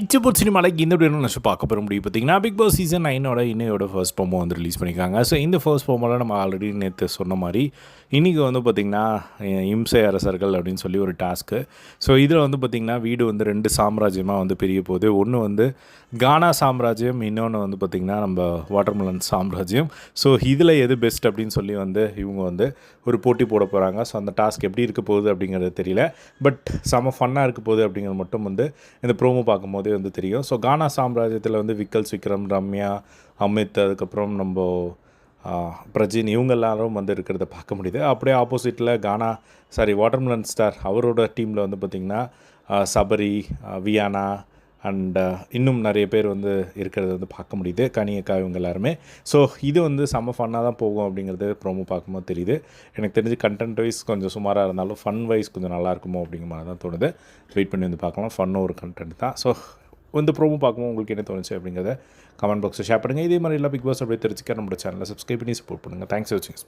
சிப்பூர் சினிமாவில் இந்த வீடியோ நான் பார்க்க போகிற முடியும் பார்த்தீங்கன்னா பிக் பாஸ் சீசன் நைனோட இன்னையோட ஃபர்ஸ்ட் ப்ரோமோ வந்து ரிலீஸ் பண்ணியிருக்காங்க. ஸோ இந்த ஃபர்ஸ்ட் ப்ரோமோவில் நம்ம ஆல்ரெடி நேற்று சொன்ன மாதிரி இன்றைக்கி வந்து பார்த்திங்கன்னா இம்சை அரசர்கள் அப்படின்னு சொல்லி ஒரு டாஸ்க்கு ஸோ இதில் வந்து பார்த்திங்கன்னா வீடு வந்து ரெண்டு சாம்ராஜ்யமாக வந்து பிரிய போகுது. ஒன்று வந்து கானா சாம்ராஜ்யம் இன்னொன்று வந்து பார்த்திங்கன்னா நம்ம வாட்டர்மெலன் சாம்ராஜ்யம். ஸோ இதில் எது பெஸ்ட் அப்படின்னு சொல்லி வந்து இவங்க வந்து ஒரு போட்டி போட போகிறாங்க ஸோ அந்த டாஸ்க் எப்படி இருக்க போகுது அப்படிங்கிறது தெரியல. பட் செம ஃபன்னாக இருக்க போகுது அப்படிங்கிறது மட்டும் வந்து இந்த ப்ரோமோ பார்க்கும்போது வந்து தெரியும். ஸோ கானா சாம்ராஜ்யத்தில் வந்து விக்கல் விக்ரம் ரம்யா அமித் அதுக்கப்புறம் நம்ம பிரஜின் இவங்க எல்லாரும் வந்து இருக்கிறத பார்க்க முடியுது. அப்படியே ஆப்போசிட்டில் கானா சாரி வாட்டர்மெலன் ஸ்டார் அவரோட டீமில் வந்து பார்த்திங்கன்னா சபரி வியானா அண்ட் uh, இன்னும் நிறைய பேர் வந்து இருக்கிறத வந்து பார்க்க முடியுது. கனியக்கா இவங்க எல்லாருமே. ஸோ இது வந்து செம்ம ஃபன்னாக தான் போகும் அப்படிங்கிறது ப்ரோமோ பார்க்கும்போது தெரியுது. எனக்கு தெரிஞ்சு கண்டென்ட் வைஸ் கொஞ்சம் சுமாராக இருந்தாலும் ஃபன் வைஸ் கொஞ்சம் நல்லா இருக்குமோ அப்படிங்கிற மாதிரி தான் தோணுது. வெயிட் பண்ணி வந்து பார்க்கலாம். ஃபன்னும் ஒரு கண்டென்ட் தான். ஸோ இந்த ப்ரோமோ பார்க்கும்போது உங்களுக்கு என்ன தோணுச்சு அப்படிங்கிறத கமெண்ட் பாக்ஸில் ஷேர் பண்ணுங்கள் இதே மாதிரி எல்லா பிக் பாஸ் அப்படியே தெரிஞ்சுக்க நம்மளோட சேனலை சப்ஸ்கிரைப் பண்ணி சப்போர்ட் பண்ணுங்கள் தேங்க்ஸ் வாட்சிங்